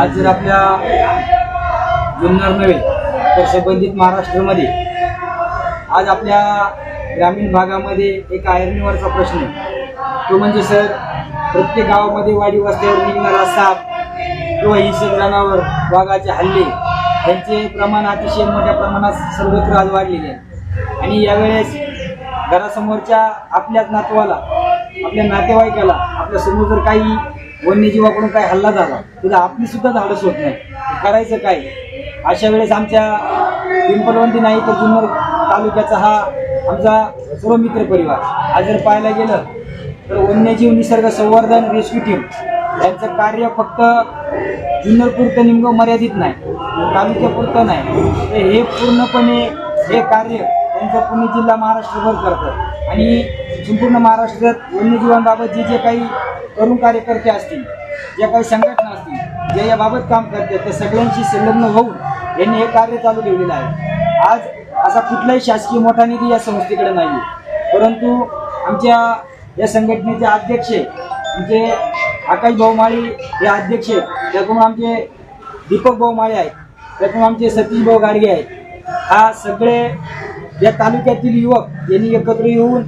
आज जर आपल्या जुन्नर नव्हे तर संबंधित महाराष्ट्रामध्ये आज आपल्या ग्रामीण भागामध्ये एक आयर्नीवरचा प्रश्न आहे. तो म्हणजे सर प्रत्येक गावामध्ये वाडी वस्त्यावर निघणारा साप किंवा हिंसक जनावर वाघाचे हल्ले यांचे प्रमाण अतिशय मोठ्या प्रमाणात सर्वत्र आज वाढलेले आहे. आणि यावेळेस घरासमोरच्या आपल्याच नातवाला आपल्या नातेवाईकाला आपल्यासमोर जर काही वन्यजीवाकडून काय हल्ला झाला तुझा आपली सुद्धा धाडस होत नाही. करायचं काय? अशा वेळेस आमच्या पिंपलवंती नाही तर जुन्नर तालुक्याचा हा आमचा सर्व मित्र परिवार. आज जर पाहायला गेलं तर वन्यजीव निसर्ग संवर्धन रेस्क्यू टीम यांचं कार्य फक्त जुन्नरपुरतं निमगं मर्यादित नाही तालुक्यापुरतं नाही. तर हे पूर्णपणे हे कार्य त्यांचं पुणे जिल्हा महाराष्ट्रभर करतं. आणि संपूर्ण महाराष्ट्रात वन्यजीवांबाबत जे जे काही तरुण कार्यकर्ते असतील ज्या काही संघटना असतील ज्या याबाबत काम करतात त्या सगळ्यांशी संलग्न होऊन यांनी हे कार्य चालू ठेवलेलं आहे. आज असा कुठलाही शासकीय मोठा निधी या संस्थेकडे नाही परंतु आमच्या या संघटनेचे अध्यक्ष म्हणजे आकाश भाऊ माळी हे अध्यक्ष त्याकडून आमचे दीपक भाऊ माळे आहेत त्यातून आमचे सतीश भाऊ गाडगे आहेत. हा सगळे या तालुक्यातील युवक यांनी एकत्र येऊन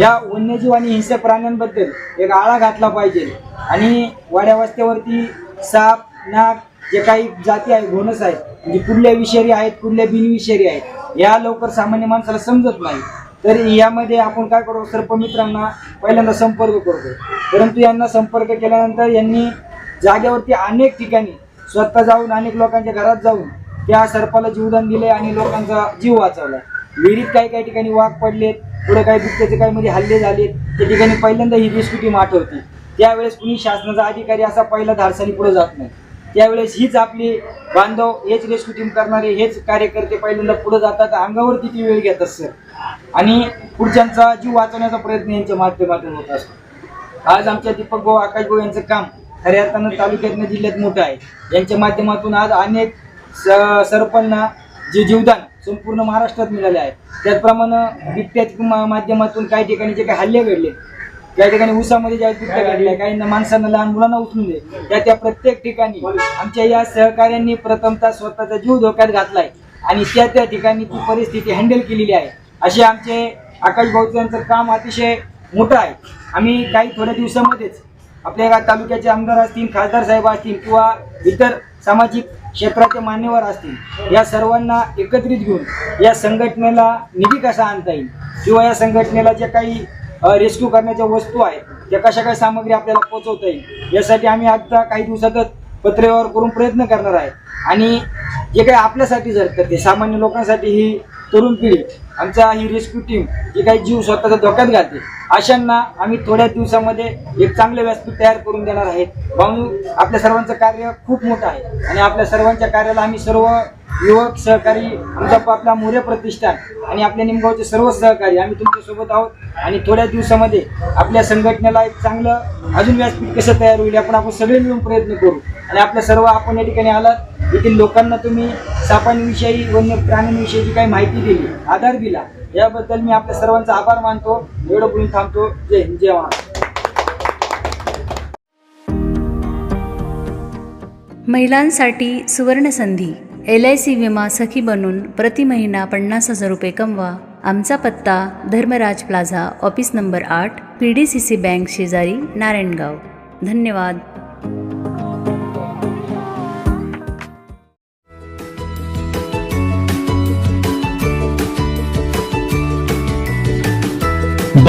या वन्यजीव आणि हिंसक प्राण्यांबद्दल एक आळा घातला पाहिजे. आणि वाड्यावस्त्यावरती साप नाग जे काही जाती आहेत घोणस आहेत म्हणजे कुठल्या विषारी आहेत कुठल्या बिनविषारी आहेत या लवकर सामान्य माणसाला समजत नाही. तर यामध्ये आपण काय करतो सर्प मित्रांना पहिल्यांदा संपर्क करतो परंतु यांना संपर्क केल्यानंतर यांनी जागेवरती अनेक ठिकाणी स्वतः जाऊन अनेक लोकांच्या घरात जाऊन त्या सर्पाला जीवदान दिले आणि लोकांचा जीव वाचवला विहिरीत काही काही ठिकाणी वाघ पडलेत पुढे काही बिबट्याचे काही म्हणजे हल्ले झाले त्या ठिकाणी पहिल्यांदा ही रेस्क्यू टीम आठवते त्यावेळेस कुणी शासनाचा अधिकारी असा पहिला धाडसानी पुढे जात नाही. त्यावेळेस हीच आपली बांधव हेच रेस्क्यू टीम करणारे हेच कार्यकर्ते पहिल्यांदा पुढे जातात अंगावर किती वेळ घेतात सर आणि पुढच्यांचा जीव वाचवण्याचा प्रयत्न यांच्या माध्यमातून होत असतो. आज आमच्या दीपक भाऊ आकाश भाऊ यांचं काम खऱ्या अर्थानं तालुक्यातनं जिल्ह्यात मोठं आहे. यांच्या माध्यमातून आज अनेक स- सरपंना जे जीवदान संपूर्ण महाराष्ट्रात मिळाले आहे. त्याचप्रमाणे बिबट्याच्या माध्यमातून काही ठिकाणी जे काही हल्ले घडले त्या ठिकाणी उसामध्ये ज्या बिबट्या घडल्या काही माणसांना लहान मुलांना उचलून दे त्या त्या प्रत्येक ठिकाणी आमच्या या सहकार्यांनी प्रथमतः स्वतःचा जीव धोक्यात घातलाय आणि त्या त्या ठिकाणी ती परिस्थिती हँडल केलेली आहे. असे आमचे आकाश भाऊ यांचं काम अतिशय मोठं आहे. आम्ही काही थोड्या दिवसामध्येच आपल्या या तालुक्याचे आमदार असतील खासदार साहेब असतील किंवा इतर सामाजिक क्षेत्राचे मान्यवर असतील या सर्वांना एकत्रित घेऊन या संघटनेला निधी कसा आणता येईल? किंवा या संघटनेला ज्या काही रेस्क्यू करण्याच्या वस्तू आहेत त्या कशा काय सामग्री आपल्याला पोहोचवता येईल? यासाठी आम्ही आता काही दिवसातच पत्रव्यवहार करून प्रयत्न करणार आहे. आणि जे काही आपल्यासाठी जर ते सामान्य लोकांसाठी ही तरुण पिढी आमचा ही रेस्क्यू टीम जी काही जीव स्वतःचा धोक्यात घालते अशांना आम्ही थोड्या दिवसामध्ये एक चांगले व्यासपीठ तयार करून देणार आहे. म्हणून आपल्या सर्वांचं कार्य खूप मोठं आहे आणि आपल्या सर्वांच्या कार्याला आम्ही सर्व युवक सहकारी आमचा आपला मोरे प्रतिष्ठान आणि आपल्या निमगावचे सर्व सहकारी आम्ही तुमच्यासोबत आहोत आणि थोड्या दिवसामध्ये आपल्या संघटनेला एक चांगलं अजून व्यासपीठ कसं तयार होईल आपण आपण सगळे मिळून प्रयत्न करू. आणि आपल्या सर्व आपण या ठिकाणी आलात येथील लोकांना तुम्ही सापांविषयी वन्य प्राण्यांविषयी जी काही माहिती दिली आधार दिला. याबद्दल मी आपल्या सर्वांचा आभार मानतो. एवढं बोलून थांबतो. जय हिंद जय महाराष्ट्र. महिलांसाठी सुवर्णसंधी. एल आय सी विमा सखी बनून प्रति महिना पन्नास हजार रुपये कमवा. आमचा पत्ता धर्मराज प्लाझा ऑफिस नंबर आठ P D C C bank शेजारी नारायणगाव. धन्यवाद.